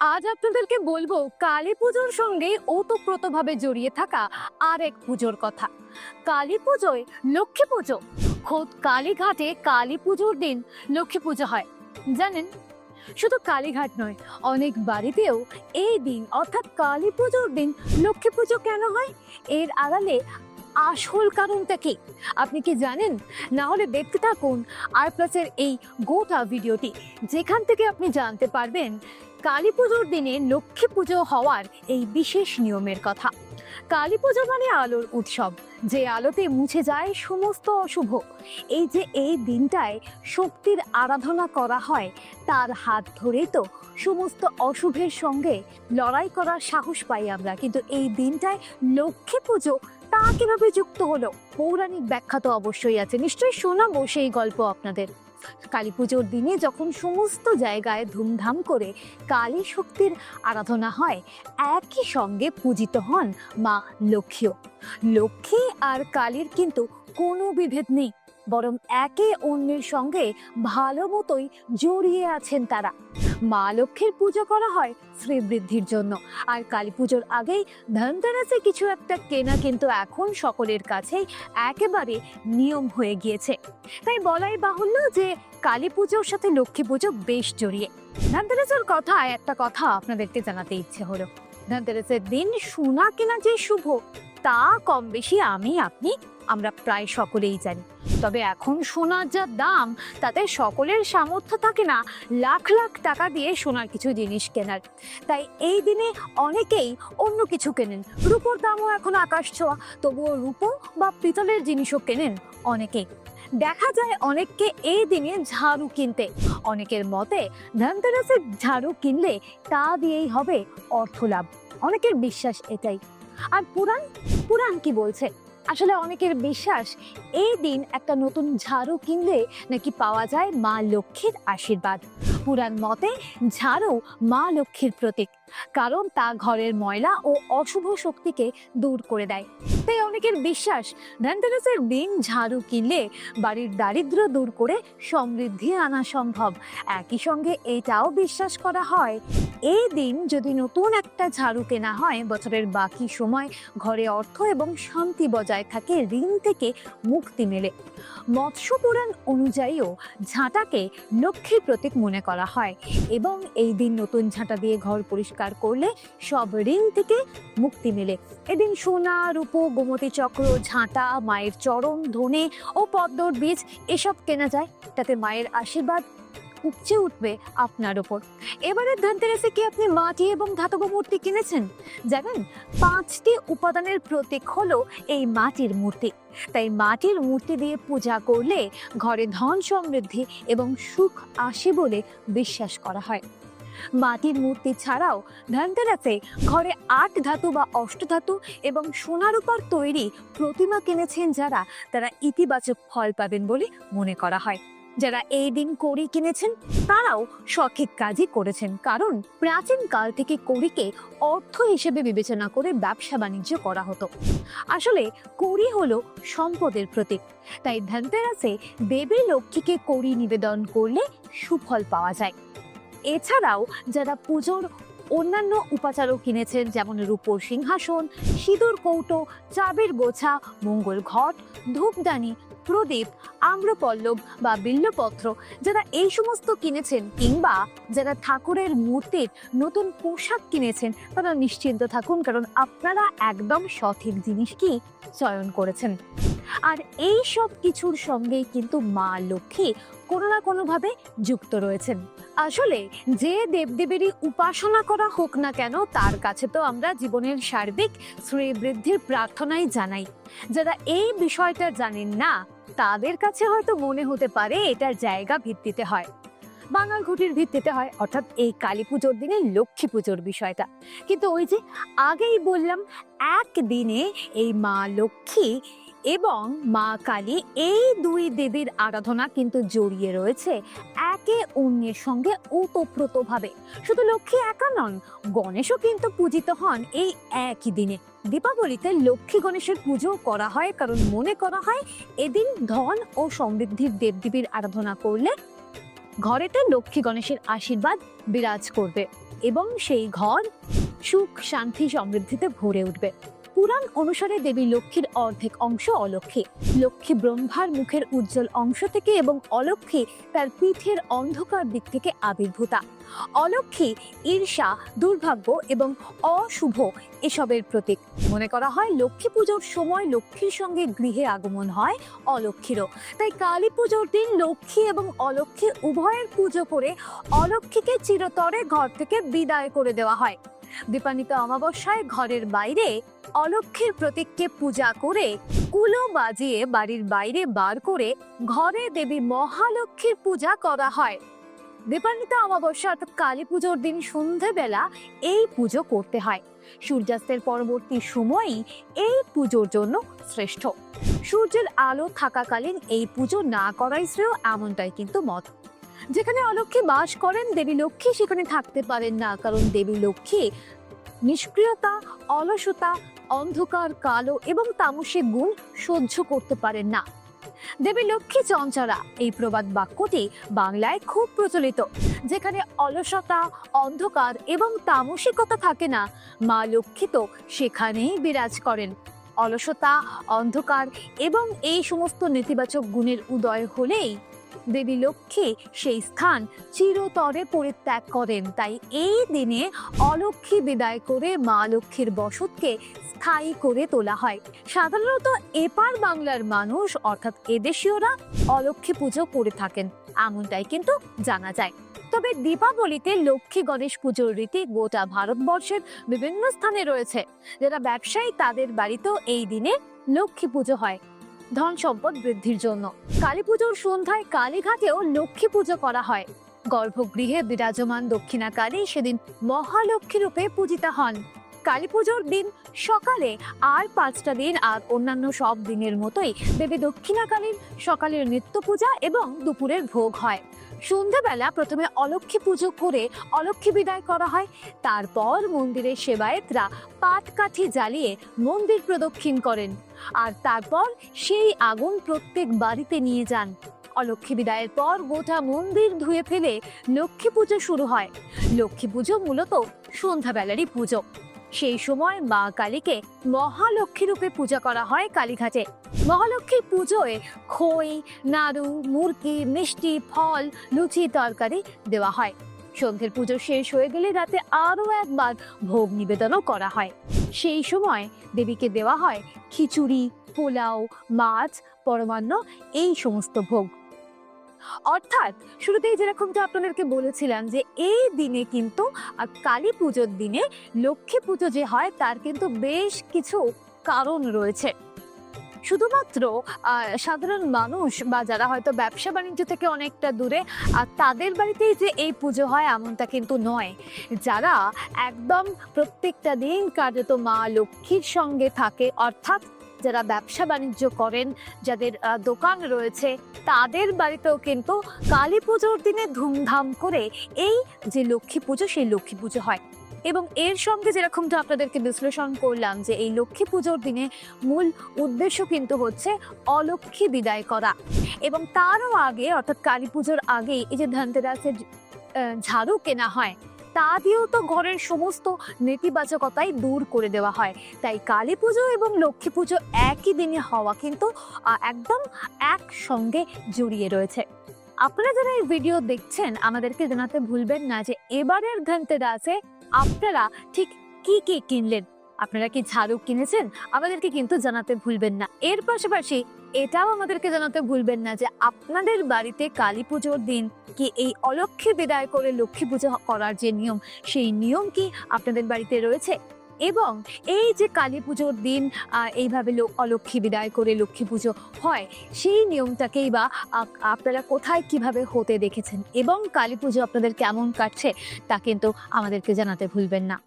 আজ আপনাদেরকে বলব, কালী পুজোর সঙ্গে ওতপ্রোতভাবে জড়িয়ে থাকা আর এক পুজোর কথা। কালী পুজোয় লক্ষ্মী পুজো। খোদ কালীঘাটে কালী পুজোর দিন লক্ষ্মী পুজো হয়। জানেন? শুধু কালীঘাট নয়, অনেক বাড়িতেও এই দিন, অর্থাৎ কালী পুজোর দিন লক্ষ্মী পুজো কেন হয়? এর আড়ালে আসল কারণটা কি? আপনি কি জানেন? না হলে দেখতে থাকুন আর প্লাসের এই গোটা ভিডিওটি, যেখান থেকে আপনি জানতে পারবেন কালী পুজোর দিনে লক্ষ্মী পুজো হওয়ার এই বিশেষ নিয়মের কথা। কালী পুজো মানে আলোর উৎসব, যে আলোতে মুছে যায় সমস্ত অশুভ। এই যে এই দিনটায় শক্তির আরাধনা করা হয়, তার হাত ধরেই তো সমস্ত অশুভের সঙ্গে লড়াই করার সাহস পাই আমরা। কিন্তু এই দিনটায় লক্ষ্মী পুজো তা কীভাবে যুক্ত হলো? পৌরাণিক ব্যাখ্যা তো অবশ্যই আছে। নিশ্চয়ই শোনাবো সেই গল্প আপনাদের। কালী পুজোর দিনে যখন সমস্ত জায়গায় ধুমধাম করে কালী শক্তির আরাধনা হয়, একই সঙ্গে পূজিত হন মা লক্ষ্মীও। লক্ষ্মী আর কালীর কিন্তু কোনো বিভেদ নেই। বরং একে অন্যের সঙ্গে ভালো মতোই জড়িয়ে আছেন তারা। মা লক্ষ্মীর পুজো করা হয় শ্রীবৃদ্ধির জন্য। আর কালী পুজোর আগেই ধনতেরাসে কিছু একটা কেনা কিন্তু এখন সকলের কাছেই একেবারে নিয়ম হয়ে গিয়েছে। তাই বলাই বাহুল্য যে কালী পুজোর সাথে লক্ষ্মী পুজো বেশ জড়িয়ে। ধনতেরাসের কথা, একটা কথা আপনাদেরকে জানাতে ইচ্ছে হলো। ধনতেরাসের দিন সোনা কেনা যে শুভ, তা কম বেশি আমি, আপনি আমরা প্রায় সকলেই জানি। তবে এখন সোনার যা দাম, তাতে সকলের সামর্থ্য থাকে না লাখ লাখ টাকা দিয়ে সোনার কিছু জিনিস কেনার। তাই এই দিনে অনেকেই অন্য কিছু কেনেন। রূপোর দামও এখন আকাশ ছোঁয়া, তবুও রূপো বা পিতলের জিনিসও কেনেন অনেকেই। দেখা যায় অনেককে এই দিনে ঝাড়ু কিনতে। অনেকের মতে ধনতেরাসের ঝাড়ু কিনলে তা দিয়েই হবে অর্থ লাভ অনেকের বিশ্বাস এটাই। আর পুরাণ পুরাণ কি বলছে? আসলে অনেকের বিশ্বাস, এই দিন একটা নতুন ঝাড়ু কিনলে নাকি পাওয়া যায় মা লক্ষ্মীর আশীর্বাদ। পুরাণ মতে ঝাড়ু মা লক্ষ্মীর প্রতীক, কারণ তা ঘরের ময়লা ও অশুভ শক্তিকে দূর করে দেয়। তাই অনেকের বিশ্বাস, ধনতেরাসের দিন ঝাড়ু কিনলে বাড়ির দারিদ্র দূর করে সমৃদ্ধি আনা সম্ভব। একই সঙ্গে এটাও বিশ্বাস করা হয়, এই দিন যদি নতুন একটা ঝাড়ু কেনা হয়, বছরের বাকি সময় ঘরে অর্থ এবং শান্তি বজায় থাকে, ঋণ থেকে মুক্তি মেলে। মৎস্য পুরাণ অনুযায়ীও ঝাঁটাকে লক্ষ্মীর প্রতীক মনে করা হয়। এবং এই দিন নতুন ঝাঁটা দিয়ে ঘর পরিষ্কার করলে সব ঋণ থেকে মুক্তি মেলে। এদিন সোনা, রূপো, গোমতী চক্র, ঝাঁটা, মায়ের চরণ, ধনে ও পদ্মর বীজ এসব কেনা যায়। তাতে মায়ের আশীর্বাদ উপচে উঠবে আপনার ওপর এবারে ধনতেরাসে কি আপনি মাটি এবং ধাতব মূর্তি কিনেছেন? জানেন, পাঁচটি উপাদানের প্রতীক হলো এই মাটির মূর্তি। তাই মাটির মূর্তি দিয়ে পূজা করলে ঘরে ধন সমৃদ্ধি এবং সুখ আসে বলে বিশ্বাস করা হয়। মাটির মূর্তি ছাড়াও ধনতেরাসে ঘরে আট ধাতু বা অষ্টধাতু এবং সোনার উপর তৈরি প্রতিমা কিনেছেন যারা, তারা ইতিবাচক ফল পাবেন বলে মনে করা হয়। যারা এই দিন কড়ি কিনেছেন, তারাও সঠিক কাজই করেছেন। কারণ প্রাচীন কাল থেকে কড়িকে অর্থ হিসেবে বিবেচনা করে ব্যবসা বাণিজ্য করা হতো। আসলে কড়ি হলো সম্পদের প্রতীক। তাই ধনতেরাসে দেবী লক্ষ্মীকে কড়ি নিবেদন করলে সুফল পাওয়া যায়। এছাড়াও যারা পুজোর অন্যান্য উপাচারও কিনেছেন, যেমন রূপোর সিংহাসন, সিঁদুর কৌটো, চাবের গোছা, মঙ্গল ঘট, ধূপদানি প্রদীপ আম্রপল্লব বা বিল্লপত্র যারা এই সমস্ত কিনেছেন কিংবা যারা ঠাকুরের মূর্তির নতুন পোশাক কিনেছেন, তারা নিশ্চিন্ত থাকুন কারণ আপনারা একদম সঠিক জিনিস কি চয়ন করেছেন। আর এই সব কিছুর সঙ্গেই কিন্তু মা লক্ষ্মী কোনো না কোনোভাবে যুক্ত রয়েছেন। আসলে যে দেবদেবীরই উপাসনা করা হোক না কেন, তার কাছে তো আমরা জীবনের সার্বিক শ্রীবৃদ্ধির প্রার্থনাই জানাই। যারা এই বিষয়টা জানেন না তাদের কাছে হয়তো মনে হতে পারে এটার জায়গা ভিত্তিতে হয়। বাঙাল ঘুটির ভিত্তিতে হয়, অর্থাৎ এই কালী পুজোর দিনে লক্ষ্মী পুজোর বিষয়টা। কিন্তু ওই যে আগেই বললাম, একদিনে এই মা লক্ষ্মী এবং মা কালী এই দুই দেবীর আরাধনা কিন্তু জড়িয়ে রয়েছে একে অন্যের সঙ্গে ওতপ্রোতভাবে। শুধু লক্ষ্মী একা নন, গণেশও কিন্তু পূজিত হন এই একই দিনে। দীপাবলিতে লক্ষ্মী গণেশের পুজো করা হয়, কারণ মনে করা হয় এদিন ধন ও সমৃদ্ধির দেবদেবীর আরাধনা করলে ঘরেতে লক্ষ্মী গণেশের আশীর্বাদ বিরাজ করবে এবং সেই ঘর সুখ, শান্তি, সমৃদ্ধিতে ভরে উঠবে। পুরাণ অনুসারে দেবী লক্ষ্মীর অর্ধেক অংশ অলক্ষ্মী লক্ষ্মী ব্রহ্মার মুখের উজ্জ্বল অংশ থেকে এবং অলক্ষ্মী তার পিঠের অন্ধকার দিক থেকে আবির্ভূতা। অলক্ষ্মী ঈর্ষা, দুর্ভাগ্য এবং অশুভ এসবের প্রতীক। মনে করা হয় লক্ষ্মী পুজোর সময় লক্ষ্মীর সঙ্গে গৃহে আগমন হয় অলক্ষ্মীরও। তাই কালী পুজোর দিন লক্ষ্মী এবং অলক্ষ্মী উভয়ের পুজো করে অলক্ষ্মীকে চিরতরে ঘর থেকে বিদায় করে দেওয়া হয়। দীপান্বিত অমাবস্যায় ঘরের বাইরে অলক্ষ্মীর প্রতীককে পূজা করে কুলো বাজিয়ে বাড়ির বাইরে বার করে ঘরে দেবী মহালক্ষ্মীর পূজা করা হয়। দীপান্বিত অমাবস্যা অর্থাৎ কালী পুজোর দিন সন্ধেবেলা এই পুজো করতে হয়। সূর্যাস্তের পরবর্তী সময়ই এই পুজোর জন্য শ্রেষ্ঠ। সূর্যের আলো থাকাকালীন এই পুজো না করাই শ্রেয়, এমনটাই কিন্তু মত। যেখানে অলক্ষ্মী বাস করেন দেবী লক্ষ্মী, সেখানে থাকতে পারেন না, কারণ দেবী লক্ষ্মী নিষ্ক্রিয়তা, অলসতা, অন্ধকার, কালো এবং তামসিক গুণ সহ্য করতে পারেন না। দেবী লক্ষ্মী চঞ্চরা এই প্রবাদ বাক্যটি বাংলায় খুব প্রচলিত। যেখানে অলসতা, অন্ধকার এবং তামসিকতা থাকে না, মা লক্ষ্মী তো সেখানেই বিরাজ করেন। অলসতা, অন্ধকার এবং এই সমস্ত নেতিবাচক গুণের উদয় হলেই দেবী লক্ষ্মী সেই স্থান চিরতরে পরিত্যাগ করেন। তাই এই দিনে অলক্ষ্মী বিদায় করে মা লক্ষ্মীর বসতকে স্থায়ী করে তোলা হয়। সাধারণত এপার বাংলার মানুষ, অর্থাৎ এদেশীয়রা, অলক্ষ্মী পুজো করে থাকেন। এমনটাই কিন্তু জানা যায়। তবে দীপাবলিতে লক্ষ্মী গণেশ পুজোর রীতি গোটা ভারতবর্ষের বিভিন্ন স্থানে রয়েছে। যারা ব্যবসায়ী, তাদের বাড়িতেও এই দিনে লক্ষ্মী পুজো হয়। ধন সম্পদ বৃদ্ধির জন্য। কালী পুজোর সন্ধ্যায় কালীঘাটেও লক্ষ্মী পুজো করা হয়। গর্ভগৃহে বিরাজমান দক্ষিণা কালী সেদিন মহালক্ষ্মী রূপে পূজিতা হন। কালী পুজোর দিন সকালে আর পাঁচটা দিন আর অন্যান্য সব দিনের মতোই দেবী দক্ষিণা কালীর সকালের নিত্য পূজা এবং দুপুরের ভোগ হয়। সন্ধ্যাবেলা প্রথমে অলক্ষ্মী পুজো করে অলক্ষ্মী বিদায় করা হয়। তারপর মন্দিরের সেবায়েতরা পাটকাঠি জ্বালিয়ে মন্দির প্রদক্ষিণ করেন। আর তারপর সেই আগুন প্রত্যেক বাড়িতে নিয়ে যান। অলক্ষ্মী বিদায়ের পর গোটা মন্দির ধুয়ে ফেলে লক্ষ্মী পুজো শুরু হয়। লক্ষ্মী পুজো মূলত সন্ধ্যাবেলারই পুজো। সেই সময় মা কালীকে মহালক্ষ্মী রূপে পূজা করা হয় কালীঘাটে। মহালক্ষ্মীর পুজোয় খই, নাড়ু, মুরগি, মিষ্টি, ফল, লুচি, তরকারি দেওয়া হয়। সন্ধ্যের পুজো শেষ হয়ে গেলে রাতে আরও একবার ভোগ নিবেদনও করা হয়। সেই সময় দেবীকে দেওয়া হয় খিচুড়ি, পোলাও, মাছ, পরমান্ন, এই সমস্ত ভোগ। অর্থাৎ শুরুতেই যেরকমটা আপনাদেরকে বলেছিলাম যে এই দিনে কিন্তু কালী পুজোর দিনে লক্ষ্মী পুজো যে হয় তার কিন্তু বেশ কিছু কারণ রয়েছে। শুধুমাত্র সাধারণ মানুষ বা যারা হয়তো ব্যবসা বাণিজ্য থেকে অনেকটা দূরে, আর তাদের বাড়িতেই যে এই পুজো হয় এমনটা কিন্তু নয়। যারা একদম প্রত্যেকটা দিন কার্যত মা লক্ষ্মীর সঙ্গে থাকে, অর্থাৎ যারা ব্যবসা বাণিজ্য করেন, যাদের দোকান রয়েছে, তাদের বাড়িতেও কিন্তু কালী পুজোর দিনে ধুমধাম করে এই যে লক্ষ্মী পুজো, সেই লক্ষ্মী পুজো হয়। এবং এর সঙ্গে যেরকমটা আপনাদেরকে বিশ্লেষণ করলাম যে এই লক্ষ্মী পুজোর দিনে মূল উদ্দেশ্য কিন্তু হচ্ছে অলক্ষ্মী বিদায় করা। এবং তারও আগে, অর্থাৎ কালী পুজোর আগে এই যে ধনতেরাসের ঝাড়ু কেনা হয় তা দিয়েও তো ঘরের সমস্ত নেতিবাচকতাই দূর করে দেওয়া হয়। তাই কালী পুজো এবং লক্ষ্মী পুজো একই দিনে হওয়া কিন্তু একদম একসঙ্গে জড়িয়ে রয়েছে। আপনারা যারা এই ভিডিও দেখছেন, আমাদেরকে জানাতে ভুলবেন না যে এবারের ধনতেরাসে আপনারা ঠিক কি কি কিনলেন? আপনারা কি ঝাড়ু কিনেছেন? আমাদেরকে কিন্তু জানাতে ভুলবেন না। এর পাশাপাশি এটাও আমাদেরকে জানাতে ভুলবেন না যে আপনাদের বাড়িতে কালী পুজোর দিন কি এই অলক্ষ্মী বিদায় করে লক্ষ্মী পুজো করার যে নিয়ম, সেই নিয়ম কি আপনাদের বাড়িতে রয়েছে? এবং এই যে কালী পুজোর দিন এইভাবে লো- অলক্ষ্মী বিদায় করে লক্ষ্মী পুজো হয়, সেই নিয়মটাকেই বা আপনারা কোথায় কীভাবে হতে দেখেছেন? এবং কালী পুজো আপনাদের কেমন কাটছে, তা কিন্তু আমাদেরকে জানাতে ভুলবেন না।